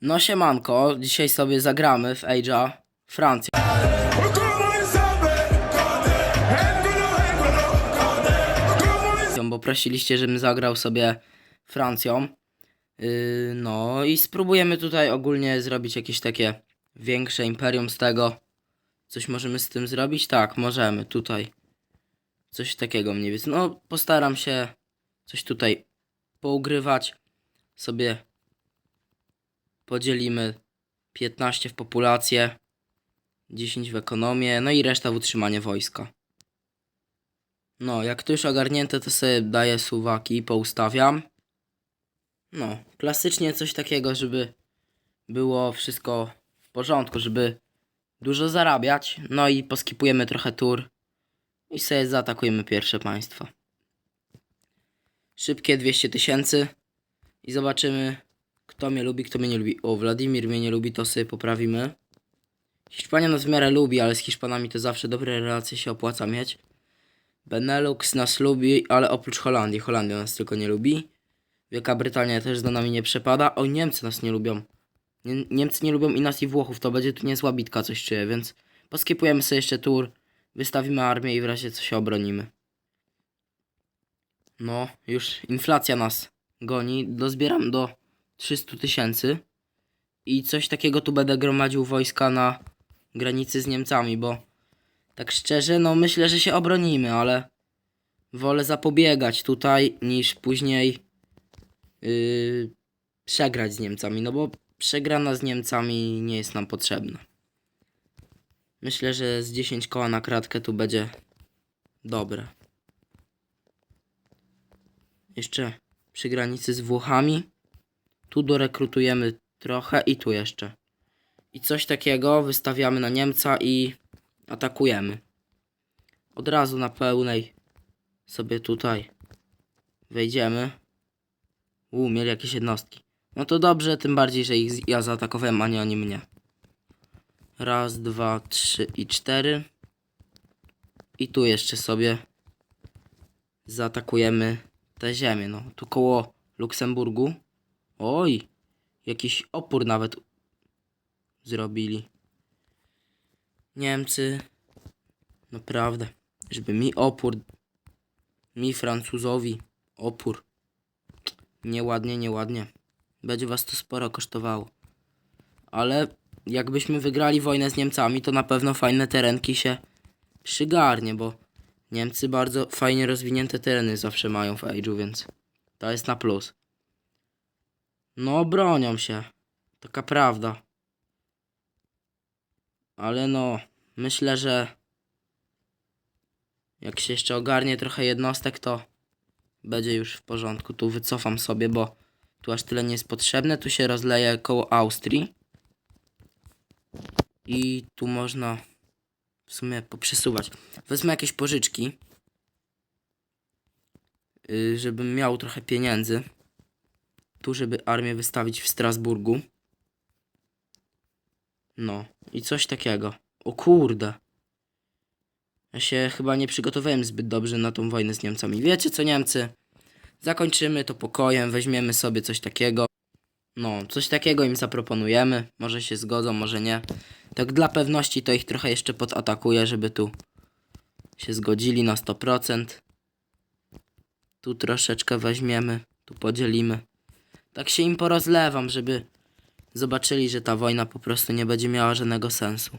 No siemanko, dzisiaj sobie zagramy w Age'a Francja. Bo prosiliście, żebym zagrał sobie Francją. Yy, no i spróbujemy tutaj ogólnie zrobić jakieś takie większe imperium z tego. Coś możemy z tym zrobić? Tak, możemy tutaj. Coś takiego mniej więcej. No postaram się coś tutaj pougrywać. Sobie podzielimy 15 w populację, 10 w ekonomię, no i reszta w utrzymanie wojska. No, jak to już ogarnięte, to sobie daję suwaki i poustawiam. No, klasycznie coś takiego, żeby było wszystko w porządku, żeby dużo zarabiać. No i poskipujemy trochę tur i sobie zaatakujemy pierwsze państwa. Szybkie 200 tysięcy i zobaczymy, kto mnie lubi, kto mnie nie lubi. O, Wladimir mnie nie lubi, to sobie poprawimy. Hiszpania nas w miarę lubi, ale z Hiszpanami to zawsze dobre relacje się opłaca mieć. Benelux nas lubi, ale oprócz Holandii. Holandia nas tylko nie lubi. Wielka Brytania też za nami nie przepada. O, Niemcy nas nie lubią. Nie, Niemcy nie lubią i nas i Włochów. To będzie tu niezła bitka, coś czuję, więc poskipujemy sobie jeszcze tur. Wystawimy armię i w razie co się obronimy. No, już inflacja nas goni. Dozbieram do 300 tysięcy. I coś takiego tu będę gromadził wojska na granicy z Niemcami, bo tak szczerze, no myślę, że się obronimy, ale wolę zapobiegać tutaj niż później yy, przegrać z Niemcami, no bo przegrana z Niemcami nie jest nam potrzebna. Myślę, że z 10 koła na kratkę tu będzie dobre. Jeszcze przy granicy z Włochami. Tu dorekrutujemy trochę i tu jeszcze. I coś takiego wystawiamy na Niemca i atakujemy. Od razu na pełnej sobie tutaj wejdziemy. U, mieli jakieś jednostki. No to dobrze, tym bardziej, że ich ja zaatakowałem, a nie oni mnie. Raz, dwa, trzy i cztery. I tu jeszcze sobie zaatakujemy tę ziemię. No, tu koło Luksemburgu. Oj, jakiś opór nawet zrobili. Niemcy. Naprawdę. Żeby mi opór. Mi Francuzowi opór. Nieładnie, nieładnie. Będzie was to sporo kosztowało. Ale jakbyśmy wygrali wojnę z Niemcami, to na pewno fajne terenki się przygarnie, bo Niemcy bardzo fajnie rozwinięte tereny zawsze mają w Age'u, więc to jest na plus. No, bronią się. Taka prawda. Ale no, myślę, że jak się jeszcze ogarnie trochę jednostek, to będzie już w porządku. Tu wycofam sobie, bo tu aż tyle nie jest potrzebne. Tu się rozleje koło Austrii. I tu można w sumie poprzesuwać. Wezmę jakieś pożyczki, yy, żebym miał trochę pieniędzy. Tu, żeby armię wystawić w Strasburgu. No, i coś takiego. O kurde. Ja się chyba nie przygotowałem zbyt dobrze na tą wojnę z Niemcami. Wiecie co, Niemcy? Zakończymy to pokojem, weźmiemy sobie coś takiego. No, coś takiego im zaproponujemy. Może się zgodzą, może nie. Tak dla pewności to ich trochę jeszcze podatakuję, żeby tu się zgodzili na 100%. Tu troszeczkę weźmiemy, tu podzielimy. Tak się im porozlewam, żeby zobaczyli, że ta wojna po prostu nie będzie miała żadnego sensu.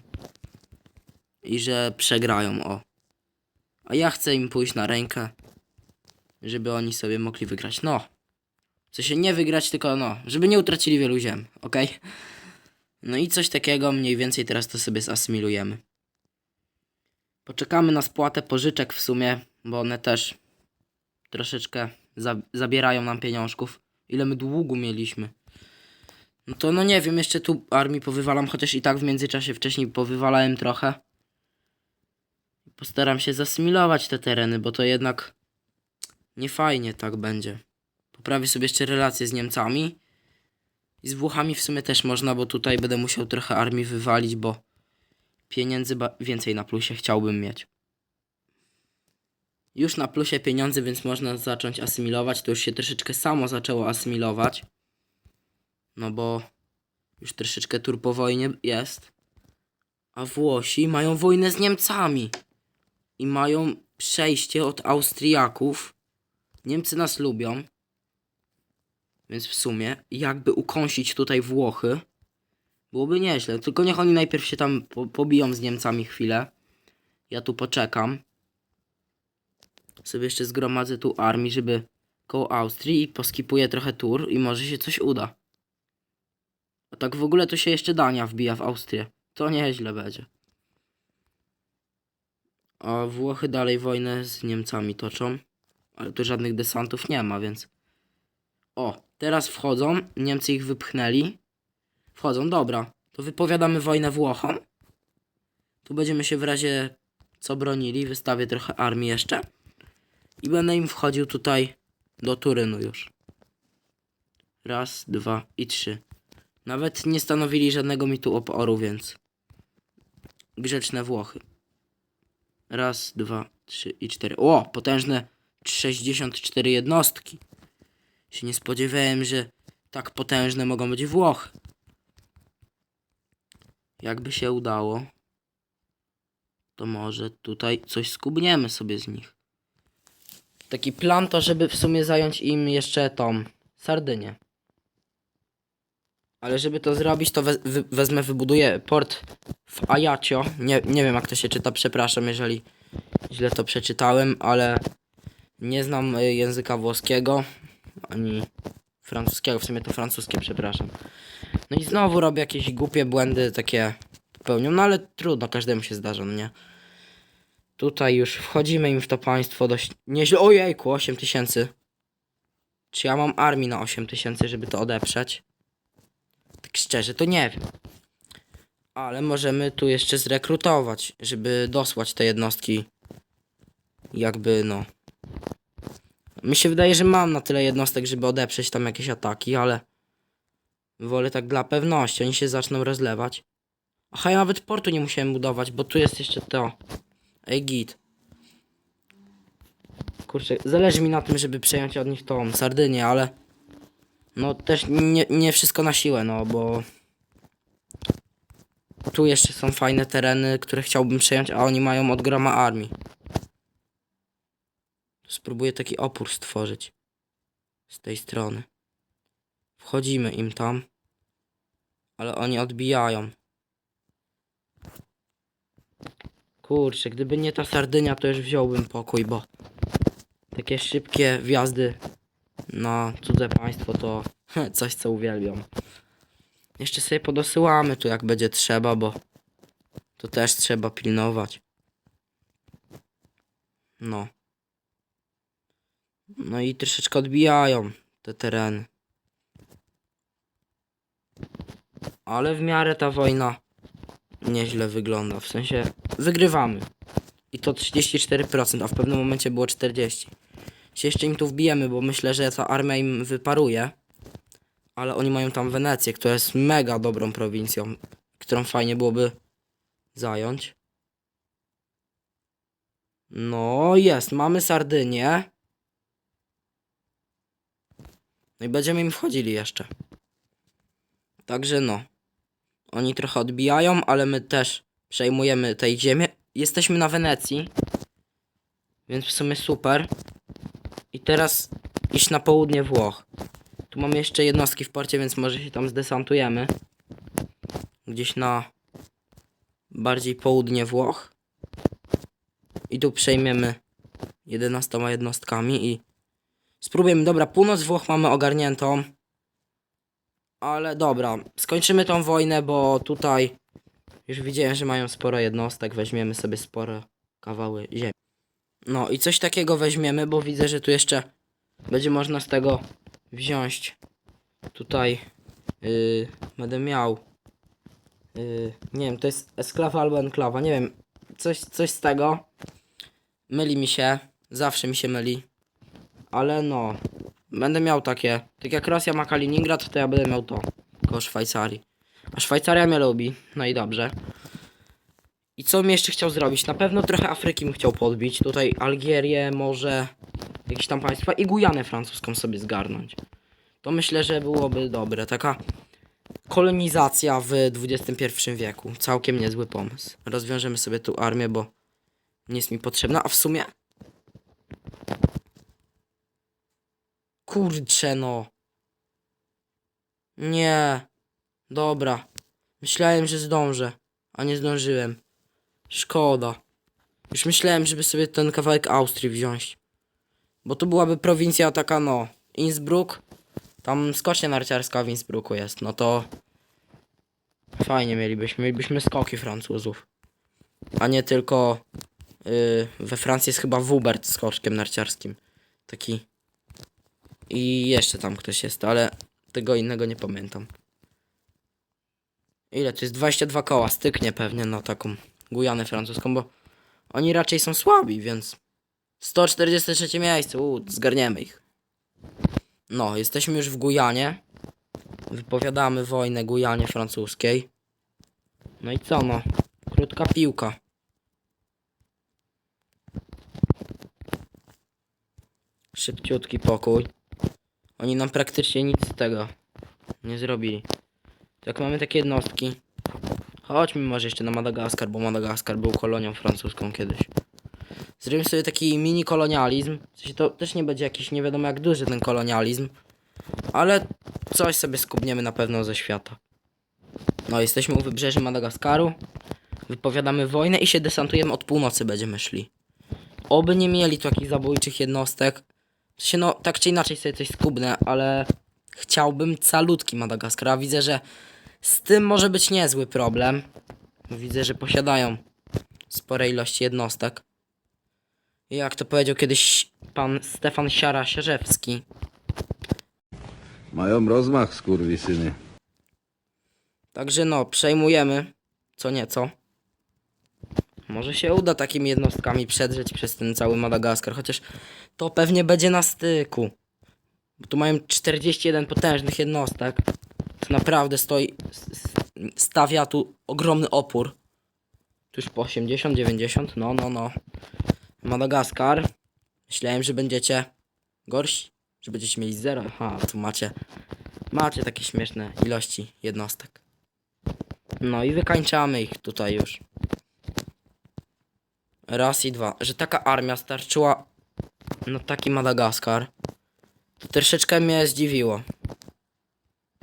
I że przegrają, o. A ja chcę im pójść na rękę, żeby oni sobie mogli wygrać. No. Co się nie wygrać, tylko no, żeby nie utracili wielu ziem, ok? No i coś takiego mniej więcej teraz to sobie zasymilujemy. Poczekamy na spłatę pożyczek w sumie, bo one też troszeczkę za zabierają nam pieniążków. Ile my długu mieliśmy? No to no nie wiem, jeszcze tu armii powywalam, chociaż i tak w międzyczasie wcześniej powywalałem trochę. Postaram się zasymilować te tereny, bo to jednak nie fajnie tak będzie. Poprawię sobie jeszcze relacje z Niemcami. I z Włochami w sumie też można, bo tutaj będę musiał trochę armii wywalić, bo pieniędzy więcej na plusie chciałbym mieć. Już na plusie pieniądze, więc można zacząć asymilować. To już się troszeczkę samo zaczęło asymilować. No bo Już troszeczkę tur po wojnie jest. A Włosi mają wojnę z Niemcami. I mają przejście od Austriaków. Niemcy nas lubią. Więc w sumie, jakby ukąsić tutaj Włochy, byłoby nieźle. Tylko niech oni najpierw się tam po pobiją z Niemcami chwilę. Ja tu poczekam. Sobie jeszcze zgromadzę tu armii, żeby koło Austrii i poskipuję trochę tur i może się coś uda. A tak w ogóle to się jeszcze Dania wbija w Austrię. To nieźle będzie. A Włochy dalej wojnę z Niemcami toczą. Ale tu żadnych desantów nie ma, więc... O, teraz wchodzą. Niemcy ich wypchnęli. Wchodzą, dobra. To wypowiadamy wojnę Włochom. Tu będziemy się w razie co bronili. Wystawię trochę armii jeszcze. I będę im wchodził tutaj do Turynu już. Raz, dwa i trzy. Nawet nie stanowili żadnego mi tu oporu, więc... Grzeczne Włochy. Raz, dwa, trzy i cztery. O, potężne 64 jednostki. Się nie spodziewałem, że tak potężne mogą być Włochy. Jakby się udało, to może tutaj coś skubniemy sobie z nich. Taki plan to, żeby w sumie zająć im jeszcze tą Sardynię. Ale żeby to zrobić, to wezmę, wybuduję port w Ajaccio. Nie, nie wiem jak to się czyta, przepraszam, jeżeli źle to przeczytałem, ale nie znam y, języka włoskiego ani francuskiego, w sumie to francuskie, przepraszam. No i znowu robię jakieś głupie błędy, takie popełniam, no ale trudno, każdemu się zdarza, no nie? Tutaj już wchodzimy im w to państwo dość nieźle. Ojejku, 8 tysięcy. Czy ja mam armii na 8 tysięcy, żeby to odeprzeć? Tak szczerze, to nie wiem. Ale możemy tu jeszcze zrekrutować, żeby dosłać te jednostki. Jakby, no. Mi się wydaje, że mam na tyle jednostek, żeby odeprzeć tam jakieś ataki, ale... Wolę tak dla pewności, oni się zaczną rozlewać. Aha, ja nawet portu nie musiałem budować, bo tu jest jeszcze to. Ej, git. Kurczę, zależy mi na tym, żeby przejąć od nich tą Sardynię, ale... No też nie, nie wszystko na siłę, no bo... Tu jeszcze są fajne tereny, które chciałbym przejąć, a oni mają od groma armii. Spróbuję taki opór stworzyć. Z tej strony. Wchodzimy im tam. Ale oni odbijają. Kurczę, gdyby nie ta Sardynia, to już wziąłbym pokój, bo takie szybkie wjazdy na cudze państwo to coś, co uwielbiam. Jeszcze sobie podosyłamy tu, jak będzie trzeba, bo to też trzeba pilnować. No. No i troszeczkę odbijają te tereny. Ale w miarę ta wojna nieźle wygląda. W sensie wygrywamy. I to 34%, a w pewnym momencie było 40%. Się jeszcze im tu wbijemy, bo myślę, że ta armia im wyparuje. Ale oni mają tam Wenecję, która jest mega dobrą prowincją, którą fajnie byłoby zająć. No jest, mamy Sardynię. No i będziemy im wchodzili jeszcze. Także no. Oni trochę odbijają, ale my też przejmujemy tej ziemię. Jesteśmy na Wenecji. Więc w sumie super. I teraz iść na południe Włoch. Tu mamy jeszcze jednostki w porcie, więc może się tam zdesantujemy. Gdzieś na bardziej południe Włoch. I tu przejmiemy 11 jednostkami i spróbujemy. Dobra, północ Włoch mamy ogarniętą. Ale dobra, skończymy tą wojnę, bo tutaj już widziałem, że mają sporo jednostek. Weźmiemy sobie spore kawały ziemi. No i coś takiego weźmiemy, bo widzę, że tu jeszcze będzie można z tego wziąć. Tutaj yy, będę miał. Yy, nie wiem, to jest esklawa albo enklawa, nie wiem. Coś, coś z tego. Myli mi się, zawsze mi się myli. Ale no, Będę miał takie. Tak jak Rosja ma Kaliningrad, to ja będę miał to. Koło Szwajcarii. A Szwajcaria mnie lubi. No i dobrze. I co bym jeszcze chciał zrobić? Na pewno trochę Afryki bym chciał podbić. Tutaj Algierię, może jakieś tam państwa i Gujanę francuską sobie zgarnąć. To myślę, że byłoby dobre. Taka kolonizacja w XXI wieku. Całkiem niezły pomysł. Rozwiążemy sobie tu armię, bo nie jest mi potrzebna, a w sumie... Kurczę no. Nie. Dobra. Myślałem, że zdążę, a nie zdążyłem. Szkoda. Już myślałem, żeby sobie ten kawałek Austrii wziąć. Bo tu byłaby prowincja taka, no, Innsbruck. Tam skocznia narciarska w Innsbrucku jest, no to fajnie mielibyśmy, mielibyśmy skoki Francuzów. A nie tylko yy, we Francji jest chyba Wubert z skoczkiem narciarskim. Taki. I jeszcze tam ktoś jest, ale tego innego nie pamiętam. Ile to jest? 22 koła, styknie pewnie na taką Gujanę francuską, bo oni raczej są słabi, więc 143 miejsce, uuu, zgarniemy ich. No, jesteśmy już w Gujanie. Wypowiadamy wojnę Gujanie francuskiej. No i co no? Krótka piłka. Szybciutki pokój. Oni nam praktycznie nic z tego nie zrobili. To jak mamy takie jednostki. Chodźmy może jeszcze na Madagaskar, bo Madagaskar był kolonią francuską kiedyś. Zrobimy sobie taki mini kolonializm. W sensie to też nie będzie jakiś nie wiadomo jak duży ten kolonializm. Ale coś sobie skubniemy na pewno ze świata. No, jesteśmy u wybrzeży Madagaskaru. Wypowiadamy wojnę i się desantujemy od północy będziemy szli. Oby nie mieli tu jakichś zabójczych jednostek. Sensie, no, tak czy inaczej sobie coś skubnę, ale chciałbym calutki Madagaskar. A widzę, że z tym może być niezły problem. Widzę, że posiadają spore ilości jednostek. Jak to powiedział kiedyś pan Stefan Siara-Sierzewski. Mają rozmach, skurwysyny. Także no, przejmujemy co nieco. Może się uda takimi jednostkami przedrzeć przez ten cały Madagaskar, chociaż to pewnie będzie na styku. Bo tu mają 41 potężnych jednostek. To naprawdę stoi, stawia tu ogromny opór. Tu już po 80, 90, no, no, no. Madagaskar. Myślałem, że będziecie gorsi, że będziecie mieli zero. Aha, tu macie, macie takie śmieszne ilości jednostek. No i wykańczamy ich tutaj już. Raz i dwa. Że taka armia starczyła na taki Madagaskar, to troszeczkę mnie zdziwiło.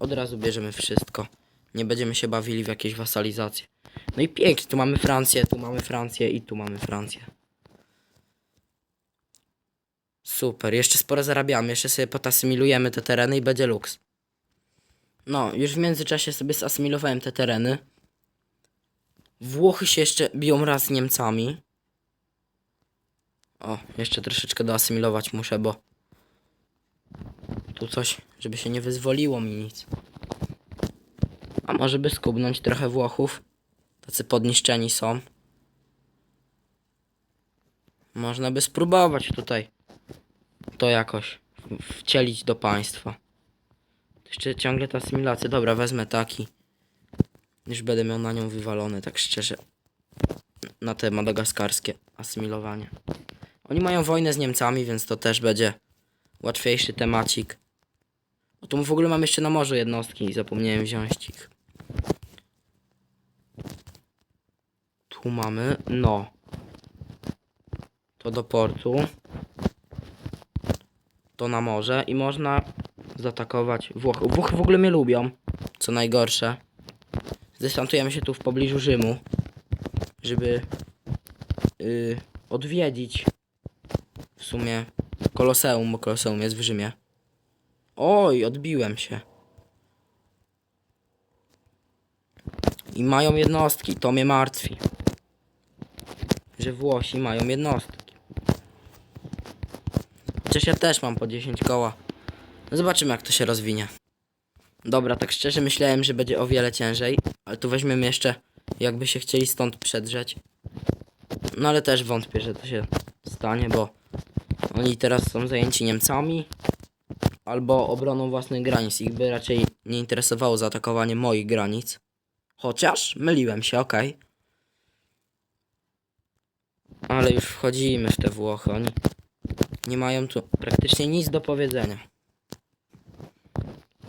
Od razu bierzemy wszystko. Nie będziemy się bawili w jakieś wasalizacje. No i pięknie, tu mamy Francję, tu mamy Francję i tu mamy Francję. Super, jeszcze sporo zarabiamy, jeszcze sobie potasymilujemy te tereny i będzie luks. No, już w międzyczasie sobie zasymilowałem te tereny. Włochy się jeszcze biją raz z Niemcami. O, jeszcze troszeczkę doasymilować muszę, bo tu coś, żeby się nie wyzwoliło mi nic. A może by skubnąć trochę Włochów? Tacy podniszczeni są. Można by spróbować tutaj to jakoś wcielić do państwa. Jeszcze ciągle ta asymilacja. Dobra, wezmę taki. Już będę miał na nią wywalony, tak szczerze. Na te madagaskarskie asymilowanie. Oni mają wojnę z Niemcami, więc to też będzie łatwiejszy temacik. O, tu w ogóle mam jeszcze na morzu jednostki i zapomniałem wziąć ich. Tu mamy, no. To do portu. To na morze i można zaatakować Włochy. Włochy w ogóle mnie lubią, co najgorsze. Zdesantujemy się tu w pobliżu Rzymu, żeby yy, odwiedzić sumie Koloseum, bo Koloseum jest w Rzymie. Oj, odbiłem się. I mają jednostki, to mnie martwi. Że Włosi mają jednostki. Chociaż ja też mam po 10 koła. No zobaczymy jak to się rozwinie. Dobra, tak szczerze myślałem, że będzie o wiele ciężej, ale tu weźmiemy jeszcze, jakby się chcieli stąd przedrzeć. No ale też wątpię, że to się stanie, bo oni teraz są zajęci Niemcami albo obroną własnych granic. Ich by raczej nie interesowało zaatakowanie moich granic. Chociaż myliłem się, okej. Ale już wchodzimy w te Włochy. Oni nie mają tu praktycznie nic do powiedzenia.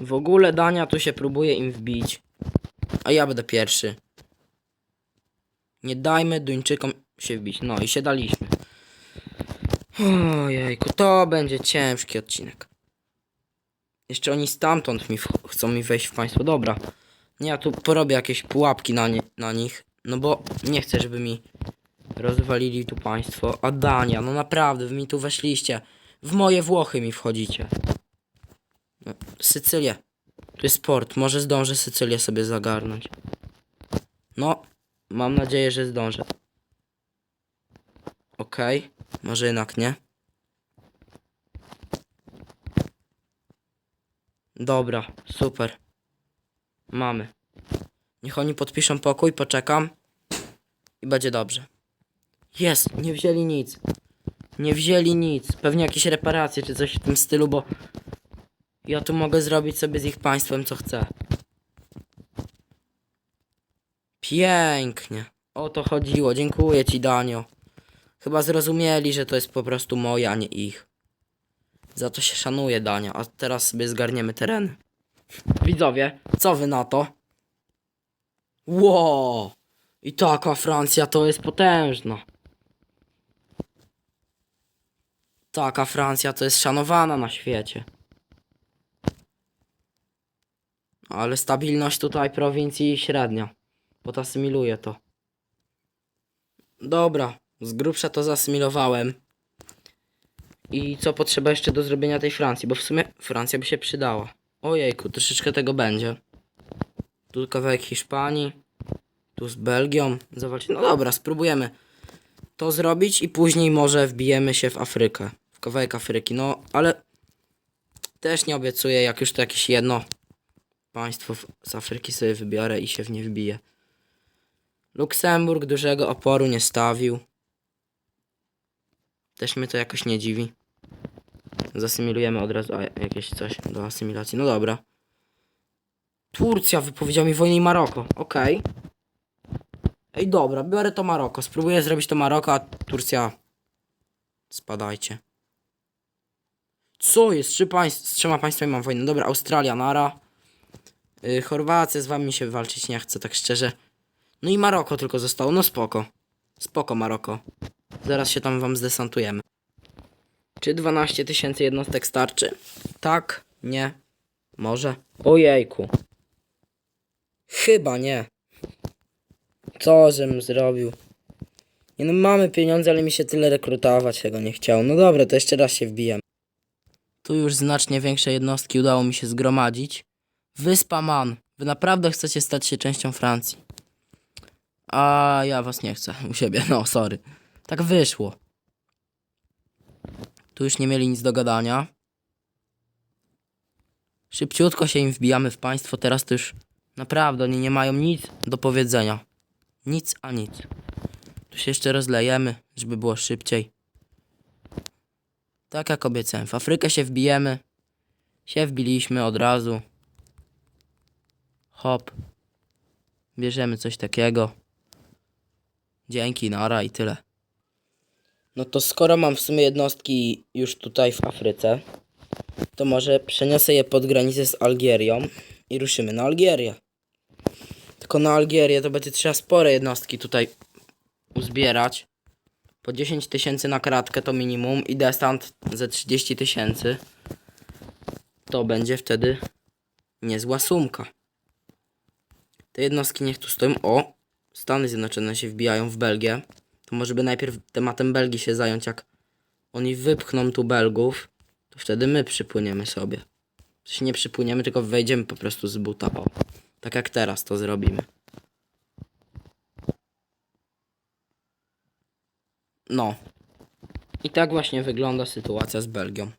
W ogóle Dania tu się próbuje im wbić. A ja będę pierwszy. Nie dajmy Duńczykom się wbić. No i się daliśmy. Ojejku, to będzie ciężki odcinek. Jeszcze oni stamtąd mi chcą mi wejść w państwo. Dobra. Nie, ja tu porobię jakieś pułapki na, nie, na nich. No bo nie chcę, żeby mi rozwalili tu państwo. A Dania, no naprawdę, wy mi tu weszliście. W moje Włochy mi wchodzicie. No, Sycylię. Tu jest port. Może zdążę Sycylię sobie zagarnąć. No, mam nadzieję, że zdążę. Okej, może jednak nie. Dobra, super. Mamy. Niech oni podpiszą pokój, poczekam. I będzie dobrze. Jest, nie wzięli nic. Nie wzięli nic. Pewnie jakieś reparacje czy coś w tym stylu, bo ja tu mogę zrobić sobie z ich państwem co chcę. Pięknie. O to chodziło. Dziękuję ci, Danio. Chyba zrozumieli, że to jest po prostu moje, a nie ich. Za to się szanuje, Dania. A teraz sobie zgarniemy tereny. Widzowie, co wy na to? Ło! I taka Francja to jest potężna. Taka Francja to jest szanowana na świecie. Ale stabilność tutaj prowincji średnia. Bo to asymiluje to. Dobra, z grubsza to zasymilowałem. I co potrzeba jeszcze do zrobienia tej Francji? Bo w sumie Francja by się przydała. Ojejku, troszeczkę tego będzie. Tu kawałek Hiszpanii. Tu z Belgią. Zobaczcie. No dobra, spróbujemy to zrobić i później może wbijemy się w Afrykę. W kawałek Afryki. No, ale też nie obiecuję, jak już to jakieś jedno państwo z Afryki sobie wybiorę i się w nie wbiję. Luksemburg dużego oporu nie stawił. Też mnie to jakoś nie dziwi. Zasymilujemy od razu a, jakieś coś do asymilacji. No dobra. Turcja wypowiedział mi wojnę i Maroko. Okej. Ej, dobra, biorę to Maroko. Spróbuję zrobić to Maroko, a Turcja... Spadajcie. Co jest? Trzy państw, z trzema państwami mam wojnę. Dobra, Australia, Nara. Yy, Chorwacja, z wami się walczyć nie chcę, tak szczerze. No i Maroko tylko zostało. No spoko. Spoko, Maroko. Zaraz się tam wam zdesantujemy. Czy 12 tysięcy jednostek starczy? Tak, nie, może. Ojejku. Chyba nie. Co żem zrobił? Nie no, mamy pieniądze, ale mi się tyle rekrutować tego nie chciało. No dobra, to jeszcze raz się wbijem. Tu już znacznie większe jednostki udało mi się zgromadzić. Wyspa Man. Wy naprawdę chcecie stać się częścią Francji. A ja was nie chcę u siebie, no sorry. Tak wyszło. Tu już nie mieli nic do gadania. Szybciutko się im wbijamy w państwo, teraz to już naprawdę oni nie mają nic do powiedzenia. Nic a nic. Tu się jeszcze rozlejemy, żeby było szybciej. Tak jak obiecałem, w Afrykę się wbijemy. Się wbiliśmy od razu. Hop. Bierzemy coś takiego. Dzięki, nara i tyle. No to skoro mam w sumie jednostki już tutaj w Afryce, to może przeniosę je pod granicę z Algierią i ruszymy na Algierię. Tylko na Algierię to będzie trzeba spore jednostki tutaj uzbierać. Po 10 tysięcy na kratkę to minimum i desant ze 30 tysięcy. To będzie wtedy niezła sumka. Te jednostki niech tu stoją. O! Stany Zjednoczone się wbijają w Belgię. To może by najpierw tematem Belgii się zająć, jak oni wypchną tu Belgów, to wtedy my przypłyniemy sobie. Coś nie przypłyniemy, tylko wejdziemy po prostu z buta, o. Tak jak teraz to zrobimy. No. I tak właśnie wygląda sytuacja z Belgią.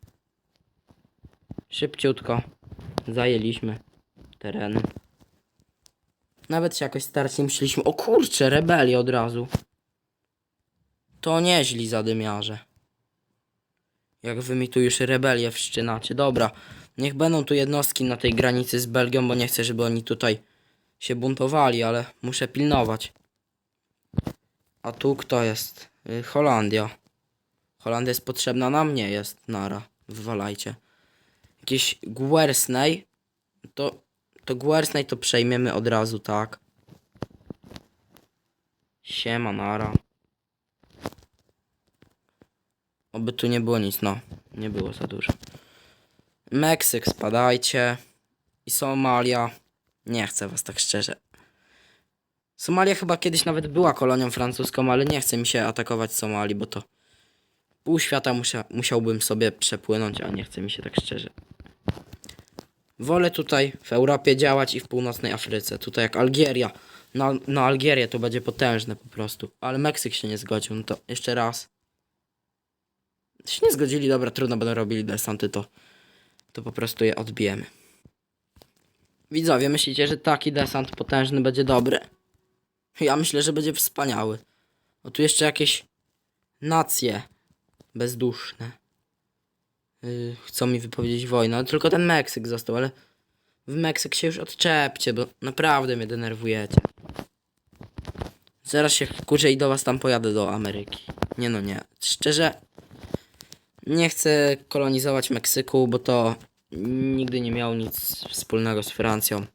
Szybciutko zajęliśmy tereny. Nawet się jakoś starcie nie myśleliśmy. O kurcze, rebelię od razu. To nieźli zadymiarze. Jak wy mi tu już rebelię wszczynacie. Dobra, niech będą tu jednostki na tej granicy z Belgią, bo nie chcę, żeby oni tutaj się buntowali, ale muszę pilnować. A tu kto jest? Y, Holandia. Holandia jest potrzebna nam? Nie jest. Nara. Wywalajcie. Jakieś Guersney. To, to Guersney to przejmiemy od razu, tak? Siema, nara. Oby tu nie było nic, no. Nie było za dużo. Meksyk, spadajcie. I Somalia. Nie chcę was tak szczerze. Somalia chyba kiedyś nawet była kolonią francuską, ale nie chce mi się atakować Somalii, bo to pół świata musia, musiałbym sobie przepłynąć, a nie chce mi się tak szczerze. Wolę tutaj w Europie działać i w północnej Afryce. Tutaj jak Algieria. Na, na Algierię to będzie potężne po prostu. Ale Meksyk się nie zgodził. No to jeszcze raz. Się nie zgodzili, dobra, trudno będą robili desanty, to, to po prostu je odbijemy. Widzowie, myślicie, że taki desant potężny będzie dobry? Ja myślę, że będzie wspaniały. O tu jeszcze jakieś nacje bezduszne. Yy, chcą mi wypowiedzieć wojnę, ale tylko ten Meksyk został, ale w Meksyk się już odczepcie, bo naprawdę mnie denerwujecie. Zaraz się wkurzę i do was tam pojadę do Ameryki. Nie no nie. Szczerze, nie chcę kolonizować Meksyku, bo to nigdy nie miało nic wspólnego z Francją.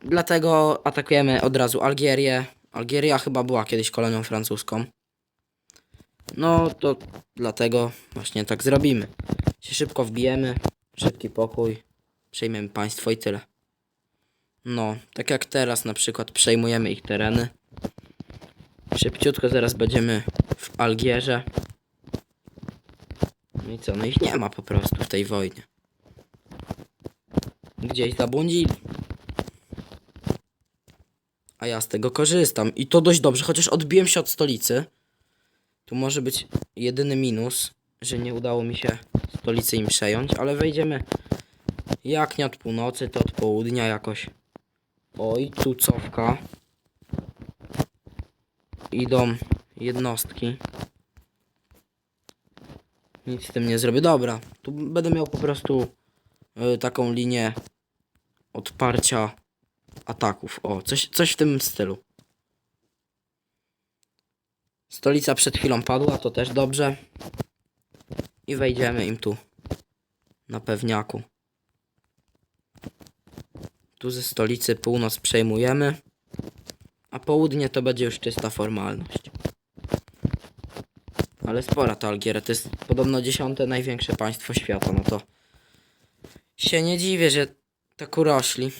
Dlatego atakujemy od razu Algierię. Algieria chyba była kiedyś kolonią francuską. No to dlatego właśnie tak zrobimy. Się szybko wbijemy, szybki pokój, przejmiemy państwo i tyle. No, tak jak teraz na przykład przejmujemy ich tereny. Szybciutko zaraz będziemy w Algierze. No i co, no ich nie ma po prostu w tej wojnie. Gdzieś zabłądzili. A ja z tego korzystam. I to dość dobrze, chociaż odbiłem się od stolicy. Tu może być jedyny minus, że nie udało mi się stolicy im przejąć, ale wejdziemy jak nie od północy, to od południa jakoś. Oj, tu cofka. Idą jednostki. Nic z tym nie zrobię. Dobra, tu będę miał po prostu y, taką linię odparcia ataków. O, coś, coś w tym stylu. Stolica przed chwilą padła, to też dobrze. I wejdziemy im tu. Na pewniaku. Tu ze stolicy północ przejmujemy. A południe to będzie już czysta formalność. Ale spora ta Algiera. To jest podobno dziesiąte największe państwo świata. No to się nie dziwię, że tak urośli.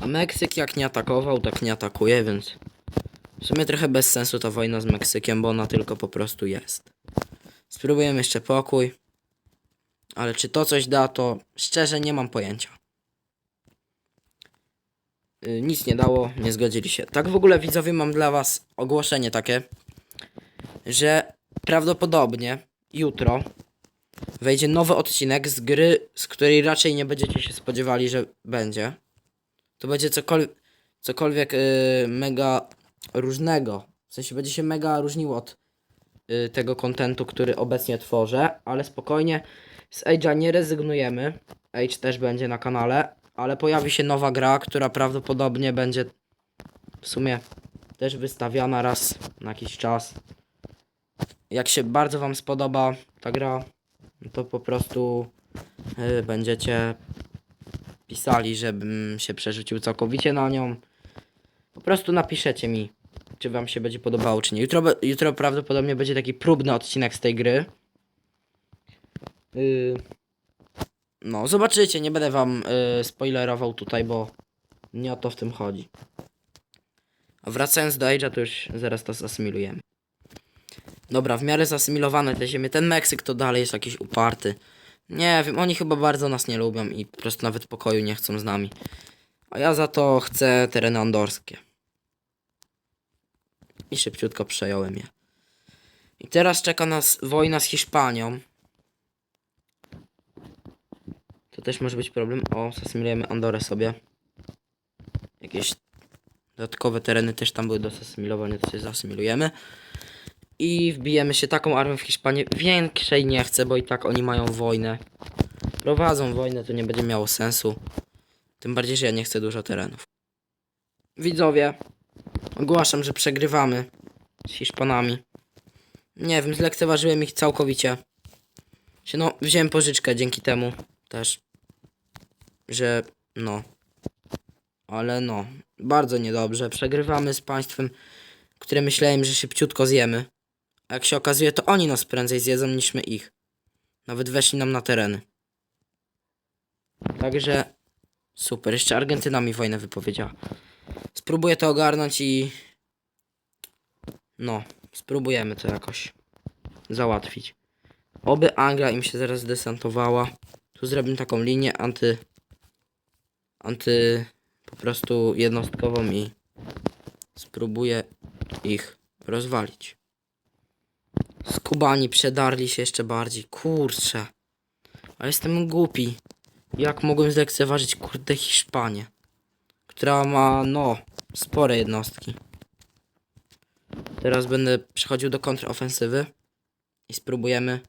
A Meksyk jak nie atakował, tak nie atakuje, więc w sumie trochę bez sensu ta wojna z Meksykiem, bo ona tylko po prostu jest. Spróbujemy jeszcze pokój. Ale czy to coś da, to szczerze nie mam pojęcia. Yy, nic nie dało, nie zgodzili się. Tak w ogóle widzowie mam dla was ogłoszenie takie, że prawdopodobnie jutro wejdzie nowy odcinek z gry, z której raczej nie będziecie się spodziewali, że będzie. To będzie cokolwiek, cokolwiek yy, mega różnego. W sensie będzie się mega różniło od y, tego kontentu, który obecnie tworzę, ale spokojnie z Age'a nie rezygnujemy. Age też będzie na kanale, ale pojawi się nowa gra, która prawdopodobnie będzie w sumie też wystawiana raz na jakiś czas. Jak się bardzo Wam spodoba ta gra, to po prostu y, będziecie pisali, żebym się przerzucił całkowicie na nią. Po prostu napiszecie mi, czy wam się będzie podobało, czy nie. Jutro, jutro prawdopodobnie będzie taki próbny odcinek z tej gry. Yy, no, zobaczycie, nie będę wam yy, spoilerował tutaj, bo nie o to w tym chodzi. A wracając do Age'a, to już zaraz to zasymilujemy. Dobra, w miarę zasymilowane te ziemie. Ten Meksyk to dalej jest jakiś uparty. Nie wiem, oni chyba bardzo nas nie lubią i po prostu nawet pokoju nie chcą z nami. A ja za to chcę tereny andorskie. I szybciutko przejąłem je. I teraz czeka nas wojna z Hiszpanią. To też może być problem. O, zasymilujemy Andorę sobie. Jakieś dodatkowe tereny też tam były do zasymilowania, to sobie zasymilujemy. I wbijemy się taką armią w Hiszpanię. Większej nie chcę, bo i tak oni mają wojnę. Prowadzą wojnę, to nie będzie miało sensu. Tym bardziej, że ja nie chcę dużo terenów. Widzowie, ogłaszam, że przegrywamy z Hiszpanami. Nie wiem, zlekceważyłem ich całkowicie. No, wziąłem pożyczkę dzięki temu też. że no. Ale no, bardzo niedobrze. Przegrywamy z państwem, które myślałem, że szybciutko zjemy. A jak się okazuje, to oni nas prędzej zjedzą niż my ich. Nawet weszli nam na tereny. Także super. Jeszcze Argentyna mi wojnę wypowiedziała. Spróbuję to ogarnąć i. No, spróbujemy to jakoś załatwić. Oby Anglia im się zaraz desantowała. Tu zrobimy taką linię anty. Anty. Po prostu jednostkową i spróbuję ich rozwalić. Skubani przedarli się jeszcze bardziej. Kurczę. Ale jestem głupi. Jak mogłem zlekceważyć kurde Hiszpanię? Która ma, no, spore jednostki. Teraz będę przechodził do kontrofensywy i spróbujemy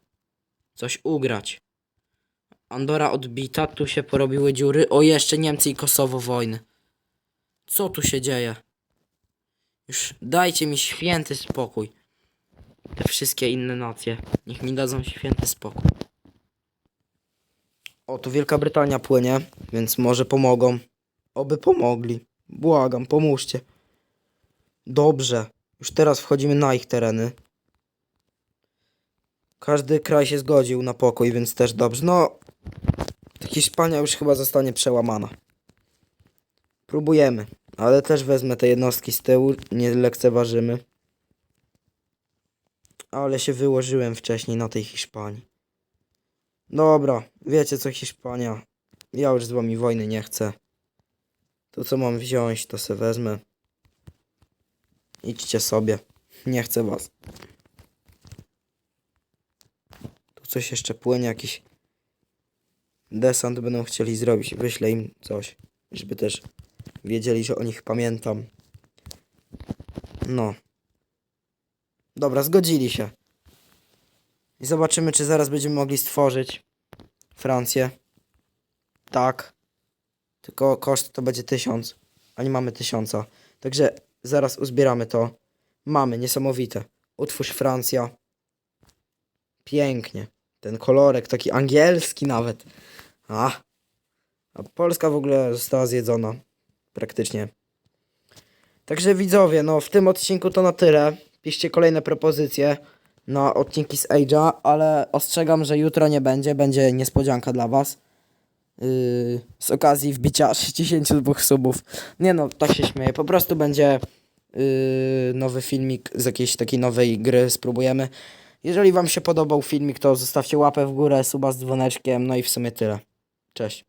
coś ugrać. Andora odbita, tu się porobiły dziury. O, jeszcze Niemcy i Kosowo wojny. Co tu się dzieje? Już dajcie mi święty spokój. Te wszystkie inne nacje. Niech mi dadzą święty spokój. O, tu Wielka Brytania płynie, więc może pomogą. Oby pomogli. Błagam, pomóżcie. Dobrze. Już teraz wchodzimy na ich tereny. Każdy kraj się zgodził na pokój, więc też dobrze. No, Hiszpania już chyba zostanie przełamana. Próbujemy, ale też wezmę te jednostki z tyłu, nie lekceważymy. Ale się wyłożyłem wcześniej na tej Hiszpanii. Dobra, wiecie co Hiszpania. Ja już z wami wojny nie chcę. To co mam wziąć, to se wezmę. Idźcie sobie. Nie chcę was. Tu coś jeszcze płynie, jakiś desant będą chcieli zrobić. Wyślę im coś, żeby też wiedzieli, że o nich pamiętam. No. Dobra, zgodzili się. I zobaczymy, czy zaraz będziemy mogli stworzyć Francję. Tak. Tylko koszt to będzie tysiąc, a nie mamy tysiąca. Także zaraz uzbieramy to. Mamy, niesamowite. Utwórz Francja. Pięknie. Ten kolorek, taki angielski nawet. A. A Polska w ogóle została zjedzona. Praktycznie. Także widzowie, no w tym odcinku to na tyle. Piszcie kolejne propozycje na odcinki z Age'a, ale ostrzegam, że jutro nie będzie. Będzie niespodzianka dla was. Yy, z okazji wbicia 62 subów. Nie no, tak się śmieję. Po prostu będzie yy, nowy filmik z jakiejś takiej nowej gry. Spróbujemy. Jeżeli wam się podobał filmik, to zostawcie łapę w górę, suba z dzwoneczkiem. No i w sumie tyle. Cześć.